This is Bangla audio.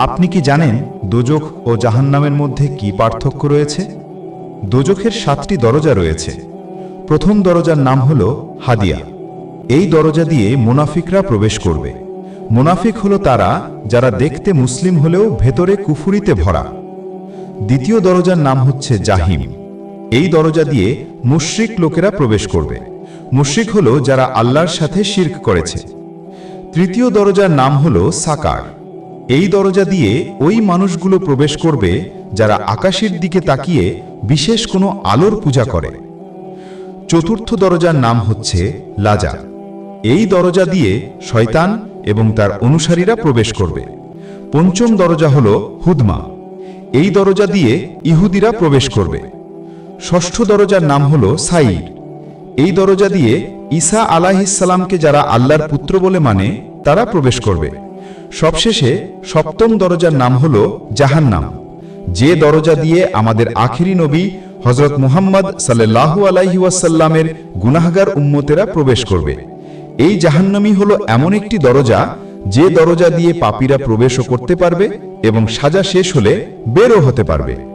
আপনি কি জানেন দোজখ ও জাহান্নামের মধ্যে কি পার্থক্য রয়েছে? দোজখের সাতটি দরজা রয়েছে। প্রথম দরজার নাম হল হাদিয়া। এই দরজা দিয়ে মুনাফিকরা প্রবেশ করবে। মুনাফিক হলো তারা যারা দেখতে মুসলিম হলেও ভেতরে কুফুরিতে ভরা। দ্বিতীয় দরজার নাম হচ্ছে জাহিম। এই দরজা দিয়ে মুশরিক লোকেরা প্রবেশ করবে। মুশরিক হলো যারা আল্লাহর সাথে শির্ক করেছে। তৃতীয় দরজার নাম হলো সাকার। এই দরজা দিয়ে ওই মানুষগুলো প্রবেশ করবে যারা আকাশের দিকে তাকিয়ে বিশেষ কোনো আলোর পূজা করে। চতুর্থ দরজার নাম হচ্ছে লাজা এই দরজা দিয়ে শয়তান এবং তার অনুসারীরা প্রবেশ করবে। পঞ্চম দরজা হল হুদমা। এই দরজা দিয়ে ইহুদিরা প্রবেশ করবে। ষষ্ঠ দরজার নাম হল সাইড এই দরজা দিয়ে ঈসা আলাহিসাল্লামকে যারা আল্লাহর পুত্র বলে মানে তারা প্রবেশ করবে। সবশেষে সপ্তম দরজার নাম হল জাহান্নাম, যে দরজা দিয়ে আমাদের আখিরি নবী হজরত মুহাম্মদ সাল্লাহ আলাইহি ওয়াসাল্লামের গুনাহগার উম্মতেরা প্রবেশ করবে। এই জাহান্নামি হল এমন একটি দরজা, যে দরজা দিয়ে পাপীরা প্রবেশও করতে পারবে এবং সাজা শেষ হলে বেরও হতে পারবে।